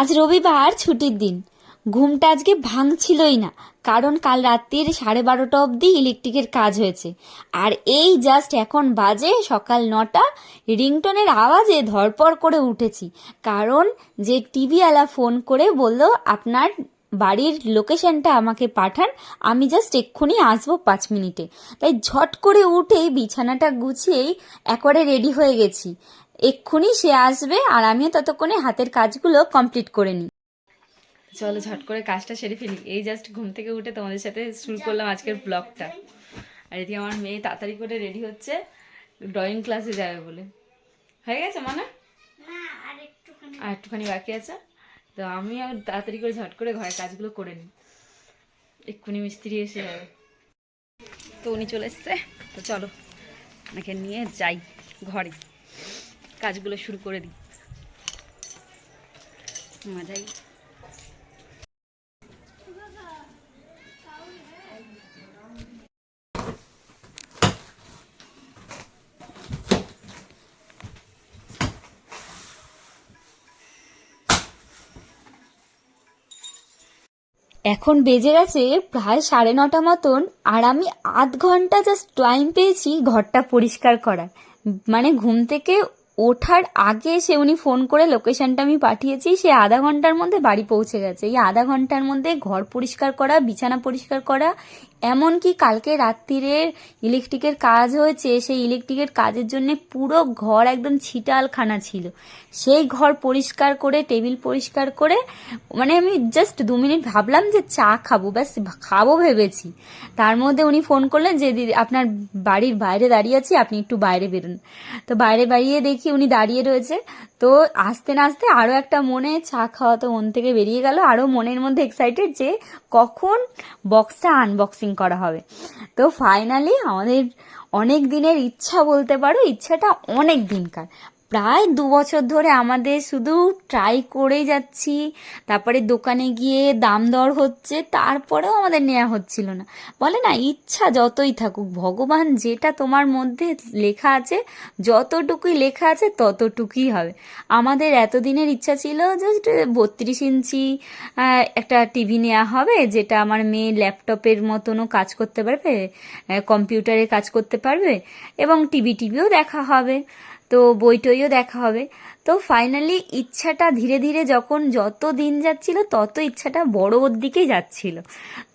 আজ রবিবার ছুটির দিন। ঘুমটা আজকে ভাঙছিলই না, কারণ কাল রাত্রির সাড়ে বারোটা অবধি ইলেকট্রিকের কাজ হয়েছে। আর এই জাস্ট এখন বাজে সকাল নটা, রিংটনের আওয়াজে ধরপড় করে উঠেছি, কারণ যে টিভিওয়ালা ফোন করে বলল, আপনার বাড়ির লোকেশনটা আমাকে পাঠান, আমি জাস্ট এক্ষুনি আসব পাঁচ মিনিটে। তাই ঝট করে উঠেই বিছানাটা গুছিয়েই একবারে রেডি হয়ে গেছি। এক্ষুনি সে আসবে আর আমিও ততক্ষণে হাতের কাজগুলো কমপ্লিট করে নিই। চলো ঝট করে কাজটা সেরে ফেলি। এই জাস্ট ঘুম থেকে উঠে তোমাদের সাথে শুরু করলাম আজকের ব্লগটা আর এদিকে আমার মেয়ে তাড়াতাড়ি করে রেডি হচ্ছে ড্রয়িং ক্লাসে যাবে বলে। হয়ে গেছে মানে? আর একটুখানি বাকি আছে। তো আমি আর তাড়াতাড়ি করে ঝট করে ঘরের কাজগুলো করে নিই। এক্ষুনি মিস্ত্রি এসে যাবে। তো উনি চলে এসছে। তো চলো, ওনাকে নিয়ে যাই ঘরে। কাজগুলো শুরু করে দিই। মজাই। এখন বেজে গেছে প্রায় সাড়ে নটা মতন, আর আমি আধ ঘণ্টা জাস্ট টাইম পেয়েছি ঘরটা পরিষ্কার করার। মানে ঘুম থেকে ওঠার আগে সে উনি ফোন করে লোকেশনটা আমি পাঠিয়েছি, সে আধা ঘণ্টার মধ্যে বাড়ি পৌঁছে গেছে। এই আধা ঘণ্টার মধ্যে ঘর পরিষ্কার করা, বিছানা পরিষ্কার করা এমনকি কালকে রাত্রিরের ইলেকট্রিকের কাজ হয়েছে, সেই ইলেকট্রিকের কাজের জন্য পুরো ঘর একদম ছিটালখানা ছিল। সেই ঘর পরিষ্কার করে, টেবিল পরিষ্কার করে মানে আমি জাস্ট দু মিনিট ভাবলাম যে চা খাব, ব্যাস খাব ভেবেছি। তার মধ্যে উনি ফোন করলেন যে, দিদি, আপনার বাড়ির বাইরে দাঁড়িয়ে আছি, আপনি একটু বাইরে বেরোন। তো বাইরে বাড়িয়ে দেখি উনি দাঁড়িয়ে রয়েছে। তো আসতে না আসতে আরও একটা মনে চা খাওয়া তো মন থেকে বেরিয়ে গেল আরও মনের মধ্যে এক্সাইটেড যে কখন বক্সটা আনবক্সিং করা হবে। তো ফাইনালি আমাদের অনেক দিনের ইচ্ছা বলতে পারো ইচ্ছাটা অনেক দিনকার। প্রায় দু বছর ধরে আমাদের শুধু ট্রাই করেই যাচ্ছি। তারপরে দোকানে গিয়ে দাম দর হচ্ছে, তারপরেও আমাদের নেওয়া হচ্ছিল না। বলে না, ইচ্ছা যতই থাকুক, ভগবান যেটা তোমার মধ্যে লেখা আছে, যতটুকুই লেখা আছে, ততটুকুই হবে। আমাদের এতদিনের ইচ্ছা ছিল জাস্ট বত্রিশ ইঞ্চি একটা টিভি নেওয়া হবে, যেটা আমার মেয়ে ল্যাপটপের মতনও কাজ করতে পারবে কম্পিউটারে কাজ করতে পারবে, এবং টিভি টিভিও দেখা হবে। তো বই টইও দেখা হবে। তো ফাইনালি ইচ্ছাটা ধীরে ধীরে যখন যত দিন যাচ্ছিল, তত ইচ্ছাটা বড়োর দিকেই যাচ্ছিল।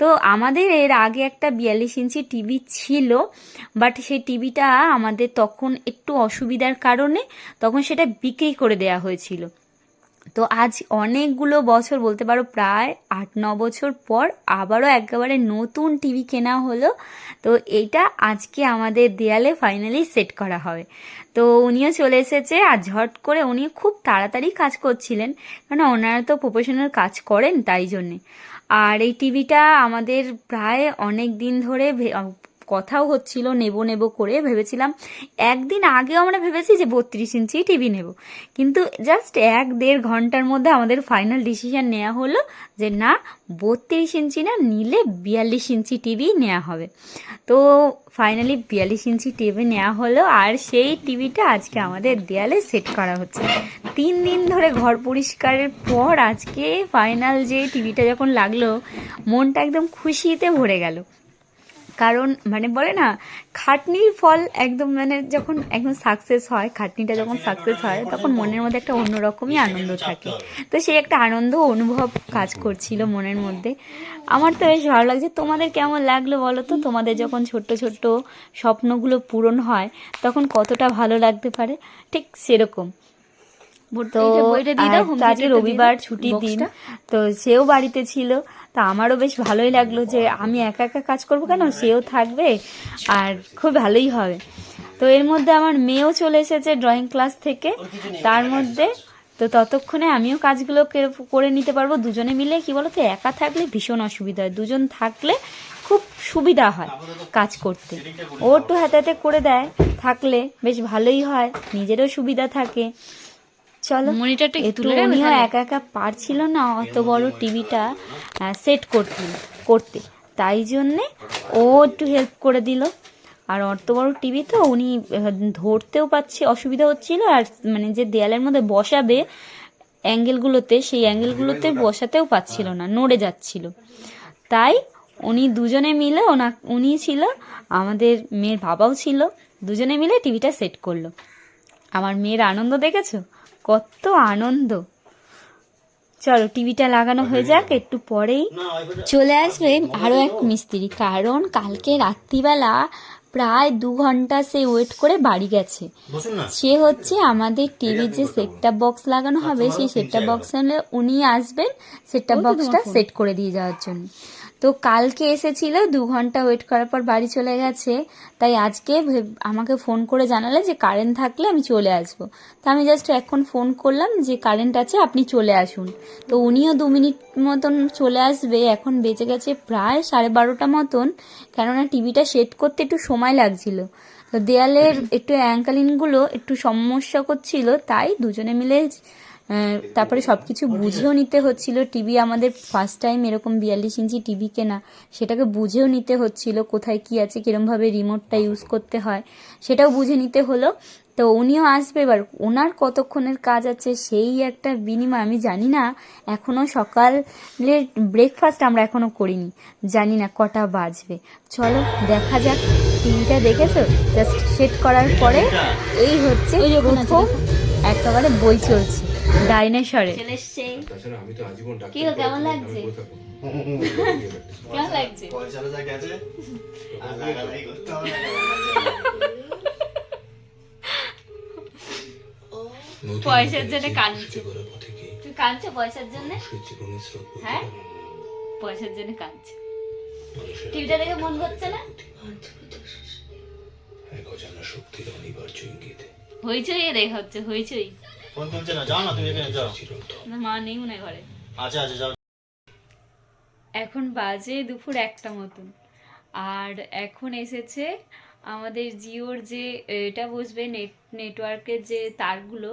তো আমাদের এর আগে একটা বিয়াল্লিশ ইঞ্চি টিভি ছিল বাট সেই টিভিটা আমাদের তখন একটু অসুবিধার কারণে তখন সেটা বিক্রি করে দেয়া হয়েছিল। তো আজ অনেকগুলো বছর, বলতে পারো প্রায় আট, ন বছর পর আবারও একেবারে নতুন টিভি কেনা হলো। তো এইটা আজকে আমাদের দেয়ালে ফাইনালি সেট করা হবে। তো উনিও চলে এসেছে আর ঝট করে উনি খুব তাড়াতাড়ি কাজ করছিলেন। কারণ ওনারা তো প্রফেশনাল কাজ করেন তাই জন্যে। আর এই টিভিটা আমাদের প্রায় অনেক দিন ধরে কথাও হচ্ছিল নেব নেব করে ভেবেছিলাম, একদিন আগেও আমরা ভেবেছি যে বত্রিশ ইঞ্চি টিভি নেব। কিন্তু জাস্ট এক দেড় ঘণ্টার মধ্যে আমাদের ফাইনাল ডিসিশন নেওয়া হলো যে না, বত্রিশ ইঞ্চি না, নিলে বিয়াল্লিশ ইঞ্চি টিভি নেওয়া হবে। তো ফাইনালি বিয়াল্লিশ ইঞ্চি টিভি নেওয়া হলো, আর সেই টিভিটা আজকে আমাদের দেয়ালে সেট করা হচ্ছে। তিন দিন ধরে ঘর পরিষ্কারের পর আজকে ফাইনাল যে টিভিটা যখন লাগল, মনটা একদম খুশিতে ভরে গেল। কারণ মানে বলে না, খাটনির ফল একদম মানে যখন একদম সাকসেস হয়, খাটনিটা যখন সাকসেস হয়, তখন মনের মধ্যে একটা অন্যরকমই আনন্দ থাকে। তো সেই একটা আনন্দ অনুভব কাজ করছিল মনের মধ্যে। আমার তো বেশ ভালো লাগছে। তোমাদের কেমন লাগল বলো তো? তোমাদের যখন ছোট্ট ছোট্ট স্বপ্নগুলো পূরণ হয়, তখন কতটা ভালো লাগতে পারে? ঠিক সেরকম। তো আজকে রবিবার ছুটির দিন। তো সেও বাড়িতে ছিল। তো আমারও বেশ ভালোই লাগল যে আমি একা একা কাজ করব কেন? সেও থাকবে আর খুব ভালোই হবে। তো এর মধ্যে আমার মেয়েও চলে এসেছে ড্রয়িং ক্লাস থেকে। তার মধ্যে তো ততক্ষণে আমিও কাজগুলো করে নিতে পারব। দুজনে মিলে কি বলতো একা থাকলে ভীষণ অসুবিধা হয়। দুজন থাকলে খুব সুবিধা হয় কাজ করতে। ও একটু হাতে হাতে করে দেয়। থাকলে বেশ ভালোই হয়। নিজেরও সুবিধা থাকে। চলো মনিটরটা একটু উনিও একা একা পারছিল না অত বড় টিভিটা সেট করতে করতে। তাই জন্যে ও একটু হেল্প করে দিল। আর অত বড় টিভি তো উনি ধরতেও পাচ্ছে অসুবিধা হচ্ছিল। আর মানে যে দেয়ালের মধ্যে বসাবে অ্যাঙ্গেলগুলোতে সেই অ্যাঙ্গেলগুলোতে বসাতেও পাচ্ছিল না নড়ে যাচ্ছিল। তাই উনি দুজনে মিলে ওনা উনি ছিল আমাদের মেয়ের বাবাও ছিল দুজনে মিলে টিভিটা সেট করল। আমার মেয়ের আনন্দ দেখেছ? কত আনন্দ। চলো টিভিটা লাগানো হয়ে যাক একটু পরেই চলে আসবে আরও এক মিস্ত্রি কারণ কালকে রাত্রিবেলা প্রায় দু ঘণ্টা সে ওয়েট করে বাড়ি গেছে। সে হচ্ছে আমাদের টিভির যে সেটটা বক্স লাগানো হবে সেই সেটটা বক্স উনি আসবেন সেটটা বক্সটা সেট করে দিয়ে যাওয়ার জন্য। তো কালকে এসেছিল, দু ঘণ্টা ওয়েট করার পর বাড়ি চলে গেছে। তাই আজকে আমাকে ফোন করে জানালে যে কারেন্ট থাকলে আমি চলে আসব। তো আমি জাস্ট এখন ফোন করলাম যে কারেন্ট আছে, আপনি চলে আসুন। তো উনিও দু মিনিট মতন চলে আসবে, এখন বেঁচে গেছে প্রায় সাড়ে বারোটা মতন। কেননা টিভিটা সেট করতে একটু সময় লাগছিল। তো দেয়ালের একটু অ্যাঙ্কালিনগুলো একটু সমস্যা করছিল, তাই দুজনে মিলে তারপরে সব কিছু বুঝেও নিতে হচ্ছিল। টিভি আমাদের ফার্স্ট টাইম এরকম বিয়াল্লিশ ইঞ্চি টিভি কেনা সেটাকে বুঝেও নিতে হচ্ছিল কোথায় কি আছে কিরমভাবে রিমোটটা ইউজ করতে হয় সেটাও বুঝে নিতে হলো। তো উনিও আসবে এবার ওনার কতক্ষণের কাজ আছে সেই একটা বিনিময় আমি জানি না। এখনও সকালের ব্রেকফাস্ট আমরা এখনও করিনি জানি না কটা বাজবে। চলো দেখা যাক টিভিটা দেখেছ? জাস্ট সেট করার পরে এই হচ্ছে প্রথম একেবারে বই চলছে। ডাইনোসরে কি গো, কেমন লাগছে? কেমন লাগছে? পয়সার জন্য কাঁদছে। তুই কাঁদছো পয়সার জন্য? হ্যাঁ? পয়সার জন্য কাঁদছে। টিভিটা দেখে মন করছে না? হইচই দেখ হচ্ছে হইচই। ফোন তুলছে না যাও না তুমি এখানে যাও মা নেই মনে ঘরে আচ্ছা আচ্ছা যাও এখন বাজে দুপুর একটা মতন। আর এখন এসেছে আমাদের জিওর যে, এটা বসবে নেট নেটওয়ার্কের যে তারগুলো,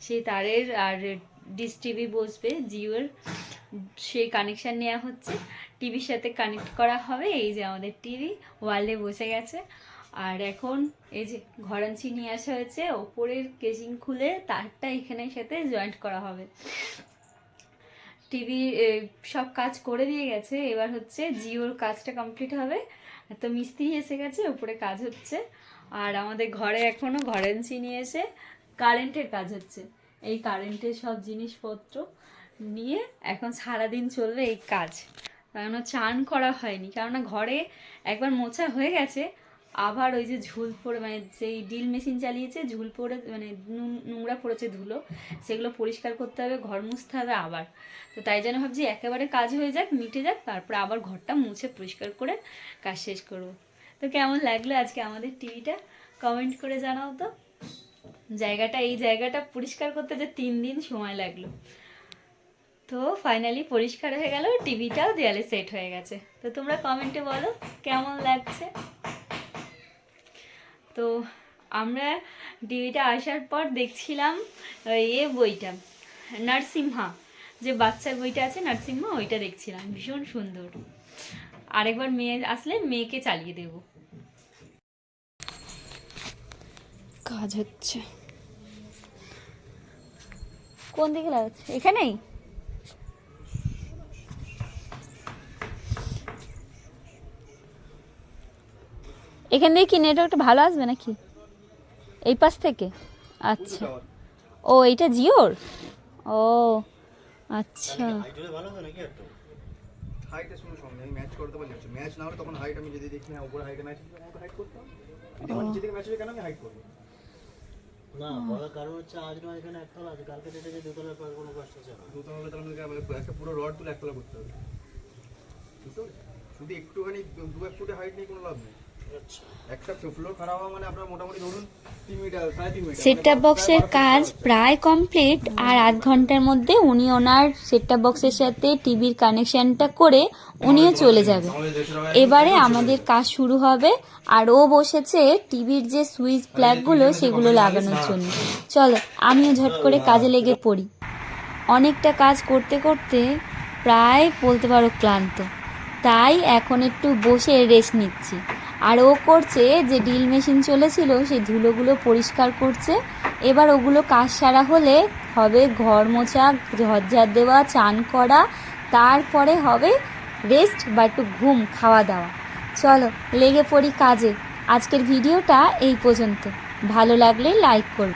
সেই তারের আর ডিস টিভি বসবে জিওর। সেই কানেকশান নেওয়া হচ্ছে। টিভির সাথে কানেক্ট করা হবে। এই যে আমাদের টিভি ওয়ালে বসে গেছে। আর এখন এই যে ঘরাঞ্চি নিয়ে আসা হয়েছে, ওপরের কেজিং খুলে তারটা এখানের সাথে জয়েন্ট করা হবে। টিভি সব কাজ করে দিয়ে গেছে। এবার হচ্ছে জিওর কাজটা কমপ্লিট হবে। তো মিস্ত্রি এসে গেছে উপরে কাজ হচ্ছে। আর আমাদের ঘরে এখনও ঘরেন্সি নিয়ে এসে কারেন্টের কাজ হচ্ছে। এই কারেন্টের সব জিনিসপত্র নিয়ে এখন সারাদিন চলবে এই কাজ। কারণ চান করা হয়নি। কেননা ঘরে একবার মোছা হয়ে গেছে আবার ওই যে ঝুল পড়ে মানে সেই ডিল মেশিন চালিয়েছে, ঝুল পড়ে মানে নোংরা পড়েছে ধুলো, সেগুলো পরিষ্কার করতে হবে, ঘর মুছতে হবে আবার। তো তাই জন্য ভাবছি একেবারে কাজ হয়ে যাক, মিটে যাক, তারপরে আবার ঘরটা মুছে পরিষ্কার করে কাজ শেষ করব। তো কেমন লাগল আজকে আমাদের টিভিটা? কমেন্ট করে জানাও তো। জায়গাটা, এই জায়গাটা পরিষ্কার করতে যে তিন দিন সময় লাগল। তো ফাইনালি পরিষ্কার হয়ে গেল, টিভিটাও দেয়ালে সেট হয়ে গেছে। তো তোমরা কমেন্টে বলো, কেমন লাগছে? তো আমরা টিভিটা আসার পর দেখছিলাম এ বইটা নার্সিমহা যে বাচ্চার বইটা আছে নার্সিমহা ওইটা দেখছিলাম, ভীষণ সুন্দর। আরেকবার মেয়ে আসলে মেয়েকে চালিয়ে দেব। কাজ হচ্ছে। কোন দিকে লাগাচ্ছে এখানেই? এখান থেকে কি নেটওয়ার্কটা ভালো আসবে নাকি? এই পাশ থেকে? আচ্ছা। ও এইটা জিওর? ও আচ্ছা। না হলে তখন হাইট আমি যদি দেখি না উপরে হাইটে ম্যাচ হচ্ছে আমাকে হাইট করতাম। যদি আমার নিচে থেকে ম্যাচ হবে কেন আমি করব? না বলার কারণ হচ্ছে আজ নয় এখানে একতলা আছে। কালকে ডেটে যে পর কোনো কষ্ট আছে না। দুতলা হলে তাহলে একটা পুরো রড তুলে একতলা করতে হবে। শুধু একটুখানি দু এক ফুটে হাইট নেই কোনো লাভ নেই। একটা ফ্লোর খারাপ হওয়া মানে আপনার মোটামুটি ধরুন সেটটা বক্সের কাজ প্রায় কমপ্লিট আর আধ ঘণ্টার মধ্যে উনি ওনার সেটটা বক্সের সাথে টিভির কানেকশনটা করে উনিও চলে যাবে। এবারে আমাদের কাজ শুরু হবে আর ও বসেছে টিভির যে সুইচ প্লাগগুলো সেগুলো লাগানোর জন্য। চলো আমিও ঝট করে কাজে লেগে পড়ি। অনেকটা কাজ করতে করতে প্রায় বলতে পারো ক্লান্ত। তাই এখন একটু বসে রেস্ট নিচ্ছি। আর ও করছে যে ড্রিল মেশিন চলেছিল, সেই ধুলোগুলো পরিষ্কার করছে। এবার ওগুলো কাজ সারা হলে হবে ঘর মোছা ঝরঝার দেওয়া, চান করা, তারপরে হবে রেস্ট বা একটু ঘুম, খাওয়া দাওয়া। চলো, লেগে পড়ি কাজে। আজকের ভিডিওটা এই পর্যন্ত। ভালো লাগলে লাইক করবে